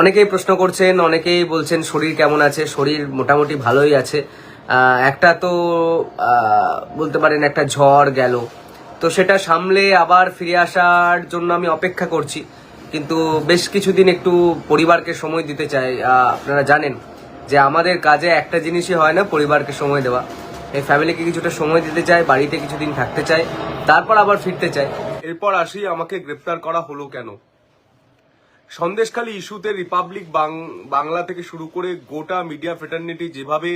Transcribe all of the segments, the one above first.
অনেকেই প্রশ্ন করছেন, অনেকেই বলছেন, শরীর কেমন আছে? শরীর মোটামুটি ভালোই আছে। একটা তো বলতে পারেন একটা ঝড় গেল। তো সেটা সামলে আবার ফিরে আসার জন্য আমি অপেক্ষা করছি। কিন্তু বেশ কিছুদিন একটু পরিবারকে সময় দিতে চাই। আপনারা জানেন যে আমাদের কাজে একটা জিনিসই হয় না পরিবারকে সময় দেওয়া। এই ফ্যামিলিকে কিছুটা সময় দিতে চাই, বাড়িতে কিছুদিন থাকতে চাই, তারপর আবার ফিরতে চাই। এরপর আসি আমাকে গ্রেপ্তার করা হলো কেন? সন্দেশখালী ইস্যুতে রিপাবলিক বাংলা থেকে শুরু করে গোটা মিডিয়া ফেটার্নিটি যেভাবে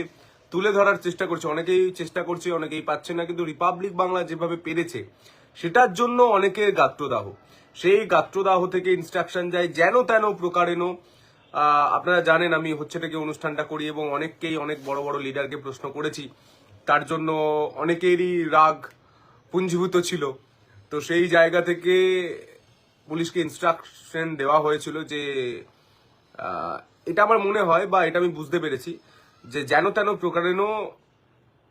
তুলে ধরার চেষ্টা করছে অনেকেই চেষ্টা করছে অনেকেই পাচ্ছে না কিন্তু রিপাবলিক বাংলা যেভাবে পেরেছে সেটার জন্য অনেকের গাত্রদাহ। সেই গাত্রদাহ থেকে ইনস্ট্রাকশন যায় যেন তেন প্রকারেণ আহ, আপনারা জানেন আমি হচ্ছে থেকে অনুষ্ঠানটা করি এবং অনেককেই অনেক বড় বড় লিডারকে প্রশ্ন করেছি। তার জন্য অনেকেরই রাগ পুঞ্জীভূত ছিল। তো সেই জায়গা থেকে পুলিশকে ইনস্ট্রাকশন দেওয়া হয়েছিল যে এটা আমার মনে হয় বা এটা আমি বুঝতে পেরেছি যে যেন তেন প্রকারেণও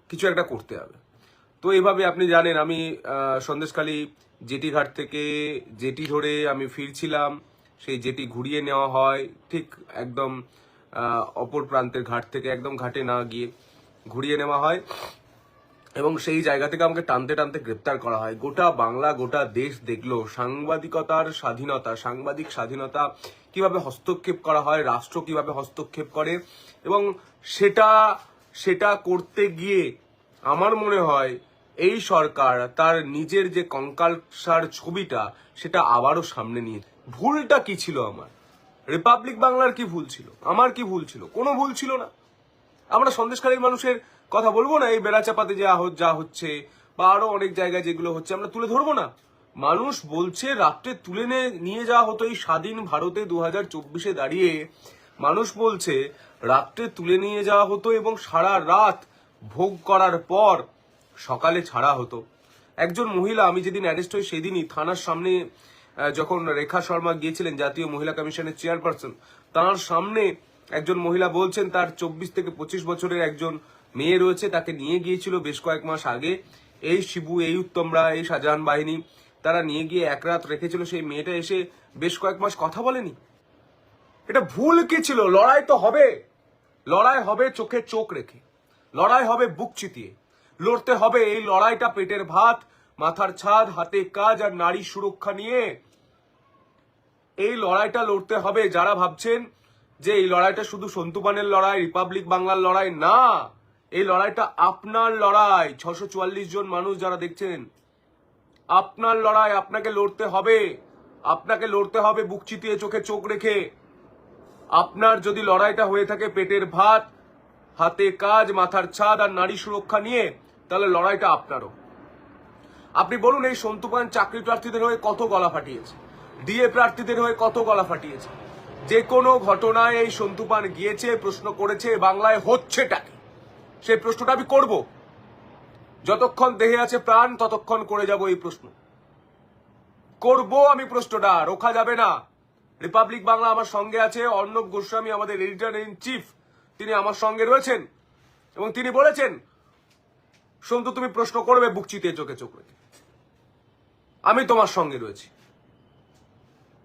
কিছু একটা করতে হবে। তো এইভাবে আপনি জানেন আমি সন্দেশখালী জেটি ঘাট থেকে জেটি ধরে আমি ফিরছিলাম। সেই জেটি ঘুরিয়ে নেওয়া হয় ঠিক একদম অপর প্রান্তের ঘাট থেকে একদম ঘাটে না গিয়ে ঘুরিয়ে নেওয়া হয়। এবং সেই জায়গা থেকে আমাকে টানতে টানতে গ্রেপ্তার করা হয়। গোটা বাংলা, গোটা দেশ দেখল সাংবাদিকতার স্বাধীনতা, সাংবাদিক স্বাধীনতা কীভাবে হস্তক্ষেপ করা হয়, রাষ্ট্র কীভাবে হস্তক্ষেপ করে এবং সেটা সেটা করতে গিয়ে আমার মনে হয় এই সরকার তার নিজের যে কঙ্কালসার ছবিটা, সেটা আবারও সামনে নিয়ে ভুলটা কি ছিল আমার? রিপাবলিক বাংলার কি ভুল ছিল? আমার কি ভুল ছিল? কোনো ভুল ছিল না। আমরা সন্দেশকারীর মানুষের কথা বলব না, এই বেড়াচাপাতে যা যা হচ্ছে, বা আরও অনেক জায়গায় যেগুলো হচ্ছে, আমরা তুলে ধরবো না। মানুষ বলছে, রাত্রে তুলে নিয়ে যাওয়া হতো এই স্বাধীন ভারতে দু হাজার চব্বিশে দাঁড়িয়ে। মানুষ বলছে, রাত্রে তুলে নিয়ে যাওয়া হতো এবং সারা রাত ভোগ করার পর সকালে ছাড়া হতো। একজন মহিলা, আমি যেদিন অ্যারেস্ট হই সেদিনই থানার সামনে যখন রেখা শর্মা গিয়েছিলেন, জাতীয় মহিলা কমিশনের চেয়ারপারসন তার সামনে একজন মহিলা বলছেন, তার চব্বিশ থেকে পঁচিশ বছরের একজন মেয়ে রয়েছে, তাকে নিয়ে গিয়েছিল বেশ কয়েক মাস আগে। এই শিবু, এই উত্তমরা, এই শাহজাহান বাহিনী, তারা নিয়ে গিয়ে এক রাত রেখেছিল। সেই মেয়েটা এসে বেশ কয়েক মাস কথা বলেনি। এটা ভুল কি ছিল? লড়াই তো হবে। লড়াই হবে চোখে চোখ রেখে। লড়াই হবে বুক চিতিয়ে। লড়তে হবে এই লড়াইটা পেটের ভাত, মাথার ছাদ, হাতে কাজ আর নারী সুরক্ষা নিয়ে। এই লড়াইটা লড়তে হবে যারা ভাবছেন যে এই লড়াইটা শুধু সন্তুপানের লড়াই, রিপাবলিক বাংলার লড়াই না। এই লড়াইটা আপনার লড়াই। ছশো জন মানুষ যারা দেখছেন, আপনার লড়াই, আপনাকে লড়তে হবে। আপনাকে লড়তে হবে বুক চিতিয়ে চোখে চোখ রেখে। আপনার যদি লড়াইটা হয়ে থাকে পেটের ভাত, হাতে কাজ, মাথার ছাদ আর নারী সুরক্ষা নিয়ে, তাহলে লড়াইটা আপনারও। আপনি বলুন, এই সন্তুপান চাকরি প্রার্থীদের হয়ে কত গলা ফাটিয়েছে? ডিএ প্রার্থীদের হয়ে কত গলা ফাটিয়েছে? যে কোনো ঘটনায় এই সন্তুপান গিয়েছে, প্রশ্ন করেছে, বাংলায় হচ্ছেটা কি? সেই প্রশ্নটা আমি করব। যতক্ষণ দেহে আছে প্রাণ, ততক্ষণ করে যাব এই প্রশ্ন। করব আমি প্রশ্নটা, রোখা যাবে না। রিপাবলিক বাংলা আমার সঙ্গে আছে, অর্ণব গোস্বামী আমাদের এডিটর ইন চিফ তিনি আমার সঙ্গে রয়েছেন। এবং তিনি বলেছেন, সন্তু, তুমি প্রশ্ন করবে বুক চিতিয়ে চোখে চোখ রেখে। আমি তোমার সঙ্গে রয়েছি।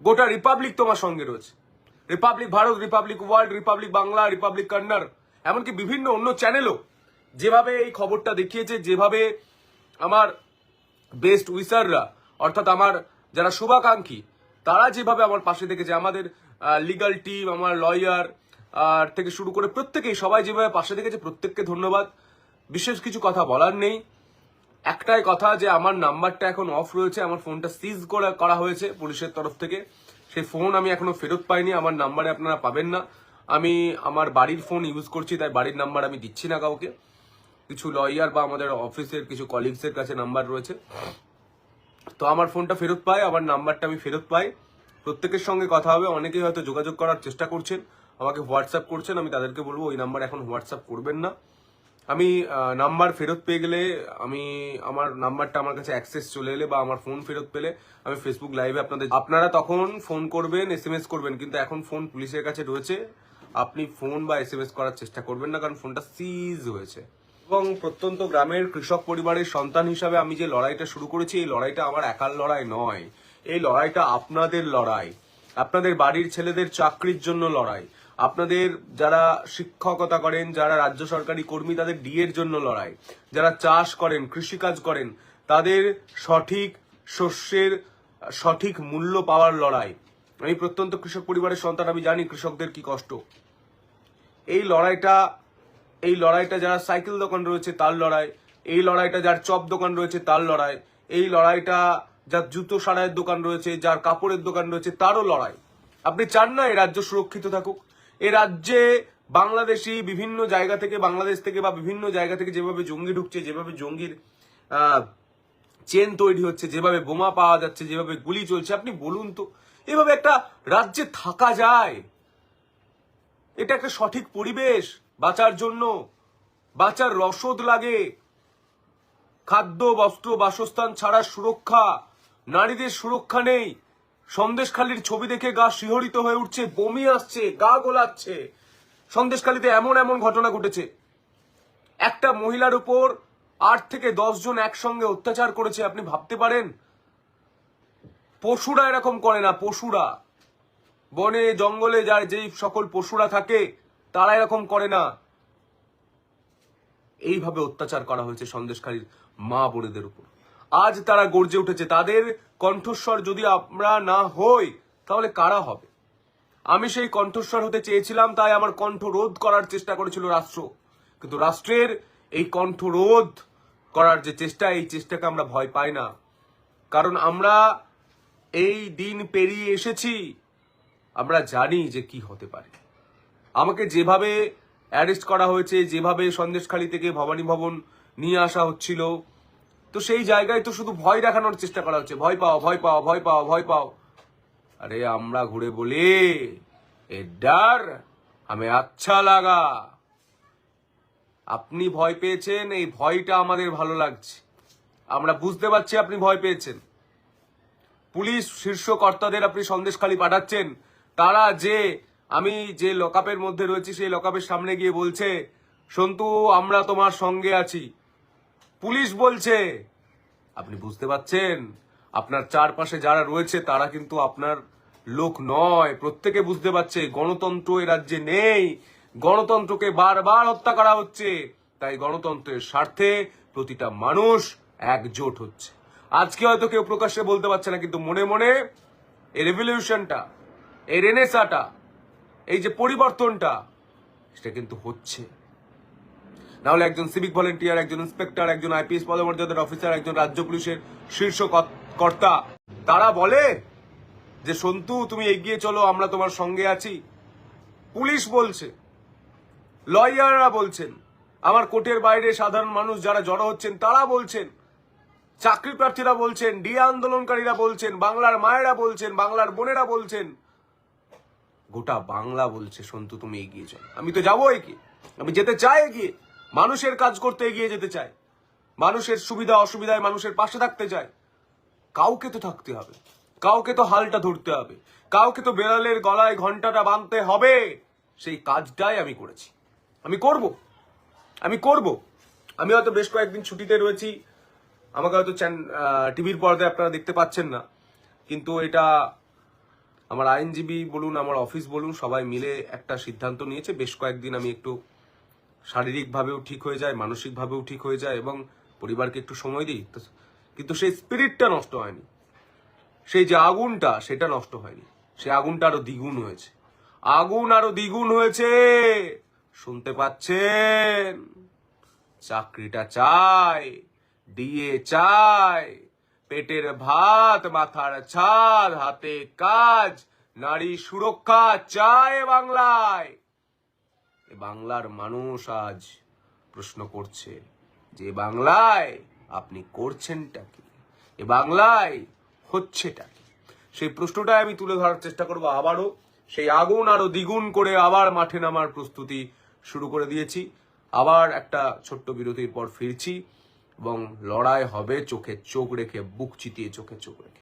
গোটা রিপাবলিক তোমার সঙ্গে রয়েছে। Republic Bharat, Republic World, Republic Bangla, Republic Kannada, এমনকি বিভিন্ন অন্য চ্যানেলও যেভাবে এই খবরটা দেখিয়েছে, যেভাবে আমার বেস্ট উইসাররা অর্থাৎ আমার যারা শুভাকাঙ্ক্ষী, তারা যেভাবে আমার পাশে দেখেছে, আমাদের লিগাল টিম আমার লয়ার আর থেকে শুরু করে প্রত্যেকেই, সবাই যেভাবে পাশে দেখেছে, প্রত্যেককে ধন্যবাদ। বিশেষ কিছু কথা বলার নেই। একটাই কথা যে আমার নাম্বারটা এখন অফ রয়েছে, আমার ফোনটা সিজ করে, করা হয়েছে পুলিশের তরফ থেকে। সেই ফোন আমি এখনও ফেরত পাইনি, আমার নাম্বারে আপনারা পাবেন না। আমি আমার বাড়ির ফোন ইউজ করছি, তাই বাড়ির নাম্বার আমি দিচ্ছি না কাউকে। কিছু লয়ার বা আমাদের অফিসের কিছু কলিগসের কাছে নাম্বার রয়েছে। তো আমার ফোনটা ফেরত পাই আমার নাম্বারটা আমি ফেরত পাই। প্রত্যেকের সঙ্গে কথা হবে, অনেকেই হয়তো যোগাযোগ করার চেষ্টা করছেন, আমাকে হোয়াটসঅ্যাপ করছেন, আমি তাদেরকে বলব, ওই নাম্বার এখন হোয়াটসঅ্যাপ করবেন না। আমি নাম্বার ফেরত পেয়ে গেলে, আমি আমার নাম্বারটা আমার কাছে অ্যাক্সেস চলে এলে বা আমার ফোন ফেরত পেলে, আমি ফেসবুক লাইভে আপনাদের, আপনারা তখন ফোন করবেন এস এম এস করবেন, কিন্তু এখন ফোন পুলিশের কাছে রয়েছে। আপনি ফোন বা এস এম এস করার চেষ্টা করবেন না, কারণ ফোনটা সিজ হয়েছে। এবং প্রত্যন্ত গ্রামের কৃষক পরিবারের সন্তান হিসাবে আমি যে লড়াইটা শুরু করেছি, এই লড়াইটা আমার একার লড়াই নয়। এই লড়াইটা আপনাদের লড়াই। আপনাদের বাড়ির ছেলেদের চাকরির জন্য লড়াই। আপনাদের যারা শিক্ষকতা করেন, যারা রাজ্য সরকারি কর্মী, তাদের ডিএর জন্য লড়াই। যারা চাষ করেন, কৃষিকাজ করেন, তাদের সঠিক শস্যের, সঠিক মূল্য পাওয়ার লড়াই। আমি প্রত্যন্ত কৃষক পরিবারের সন্তান, আমি জানি কৃষকদের কি কষ্ট। এই লড়াইটা এই লড়াইটা যারা সাইকেল দোকান রয়েছে তার লড়াই, এই লড়াইটা যার চপ দোকান রয়েছে তার লড়াই, এই লড়াইটা যার জুতো সারাইয়ের দোকান রয়েছে, যার কাপড়ের দোকান রয়েছে তারও লড়াই। আপনি চান না এই রাজ্য সুরক্ষিত থাকুক। এ রাজ্যে বাংলাদেশি বিভিন্ন জায়গা থেকে, বাংলাদেশ থেকে বা বিভিন্ন জায়গা থেকে যেভাবে জঙ্গি ঢুকছে, যেভাবে জঙ্গির চেন তৈরি হচ্ছে, যেভাবে বোমা পাওয়া যাচ্ছে, যেভাবে গুলি চলছে, আপনি বলুন তো, এভাবে একটা রাজ্যে থাকা যায়। এটা একটা সঠিক পরিবেশ। বাঁচার জন্য বাঁচার রসদ লাগে। খাদ্য, বস্ত্র, বাসস্থান ছাড়া সুরক্ষা, নারীদের সুরক্ষা নেই। সন্দেশখালির ছবি দেখে গা শিহরিত হয়ে উঠছে, বমি আসছে, গা গোলাচ্ছে। সন্দেশখালিতে এমন এমন ঘটনা ঘটেছে। একটা মহিলার উপর আট থেকে দশ জন একসঙ্গে অত্যাচার করেছে, আপনি ভাবতে পারেন? পশুরা এরকম করে না, পশুরা। বনে, জঙ্গলে যার যেই সকল পশুরা থাকে তারা এরকম করে না। এইভাবে অত্যাচার করা হয়েছে সন্দেশকারীর মা বোনেদের উপর। আজ তারা গর্জে উঠেছে, তাদের কণ্ঠস্বর যদি আমরা না হই, তাহলে কারা হবে? আমি সেই কণ্ঠস্বর হতে চেয়েছিলাম, তাই আমার কণ্ঠ রোধ করার চেষ্টা করেছিল রাষ্ট্র। কিন্তু রাষ্ট্রের এই কণ্ঠ রোধ করার যে চেষ্টা, এই চেষ্টাকে আমরা ভয় পাই না। কারণ আমরা এই দিন পেরিয়ে এসেছি, আমরা জানি যে কি হতে পারে। আমাকে যেভাবে অ্যারেস্ট করা হয়েছে, যেভাবে সন্দেশখালী থেকে ভবানী ভবন নিয়ে আসা হচ্ছিল, তো সেই জায়গায় তো শুধু ভয় দেখানোর চেষ্টা করা হচ্ছে। ভয় পাও ভয় পাও ভয় পাও ভয় পাও। আরে আমরা ঘুরে বলি এ ডার আমি আচ্ছা লাগা। আপনি ভয় পেয়েছেন, এই ভয়টা আমাদের ভালো লাগছে। আমরা বুঝতে পারছি আপনি ভয় পেয়েছেন। পুলিশ শীর্ষ কর্তাদের আপনি সন্দেশখালি পাঠাচ্ছেন, তারা যে আমি যে লকআপের মধ্যে রয়েছি, সেই লকআপের সামনে গিয়ে বলছে, সন্তু, আমরা তোমার সঙ্গে আছি। পুলিশ বলছে, আপনি বুঝতে পারছেন? আপনার চারপাশে যারা রয়েছে, তারা কিন্তু আপনার লোক নয়। প্রত্যেকে বুঝতে পারছে, গণতন্ত্র এ রাজ্যে নেই। গণতন্ত্রকে বারবার হত্যা করা হচ্ছে। তাই গণতন্ত্রের স্বার্থে প্রতিটা মানুষ একজোট হচ্ছে। আজকে হয়তো কেউ প্রকাশ্যে বলতে পারছে না, কিন্তু মনে মনে এই রেভলিউশনটা এই রেনেসাটা এই যে পরিবর্তনটা, সেটা কিন্তু হচ্ছে। নাহলে একজন সিভিক ভলেন্টিয়ার একজন ইন্সপেক্টর একজন আইপিএস পদমর্যাদার অফিসার একজন রাজ্য পুলিশের শীর্ষ কর্তা, তারা বলে যে, সন্তু, তুমি এগিয়ে চলো, আমরা তোমার সঙ্গে আছি। পুলিশ বলছে, লয়াররা বলছেন, আমার কোর্টের বাইরে সাধারণ মানুষ যারা জড়ো হচ্ছেন, তারা বলছেন, চাকরি প্রার্থীরা বলছেন, ডিএ আন্দোলনকারীরা বলছেন, বাংলার মায়েরা বলছেন, বাংলার বোনেরা বলছেন গোটা বাংলা বলছে, সন্তু, তুমি এগিয়ে চলো। আমি তো যাব এগিয়ে। আমি যেতে চাই এগিয়ে। মানুষের কাজ করতে এগিয়ে যেতে চাই। মানুষের সুবিধা, অসুবিধায় মানুষের পাশে থাকতে চাই। কাউকে তো থাকতে হবে। কাউকে তো হালটা ধরতে হবে। কাউকে তো বেড়ালের গলায় ঘন্টাটা বাঁধতে হবে। সেই কাজটাই আমি করেছি। আমি করব। আমি করব। আমি হয়তো বেশ কয়েকদিন ছুটিতে রয়েছি। আমাকে হয়তো টিভির পর্দায় আপনারা দেখতে পাচ্ছেন না। কিন্তু এটা আমার আইনজীবী বলুন, আমার অফিস বলুন, সবাই মিলে একটা সিদ্ধান্ত নিয়েছে। বেশ কয়েকদিন আমি একটু শারীরিকভাবেও ঠিক হয়ে যায় মানসিকভাবেও ঠিক হয়ে যায় এবং পরিবারকে একটু সময় দিই। কিন্তু সেই স্পিরিটটা নষ্ট হয়নি। সেই যে আগুনটা, সেটা নষ্ট হয়নি। সেই আগুনটা আরও দ্বিগুণ হয়েছে। আগুন আরও দ্বিগুণ হয়েছে! শুনতে পাচ্ছেন? চাকরিটা চাই, ডিএ চাই। পেটের ভাত, মাথার ছাদ হাতে কাজ, নারী সুরক্ষা চায় বাংলায়। বাংলার মানুষ আজ প্রশ্ন করছে যে বাংলায় আপনি করছেনটা কি? এ বাংলায় হচ্ছেটা কি? সেই প্রশ্নটাই আমি তুলে ধরার চেষ্টা করব আবারও। সেই আগুন আরও দ্বিগুণ করে আবার মাঠে নামার প্রস্তুতি শুরু করে দিয়েছি। আবার একটা ছোট্ট বিরতির পর ফিরছি। এবং লড়াই হবে চোখে চোখ রেখে বুক চিতিয়ে চোখে চোখ রেখে।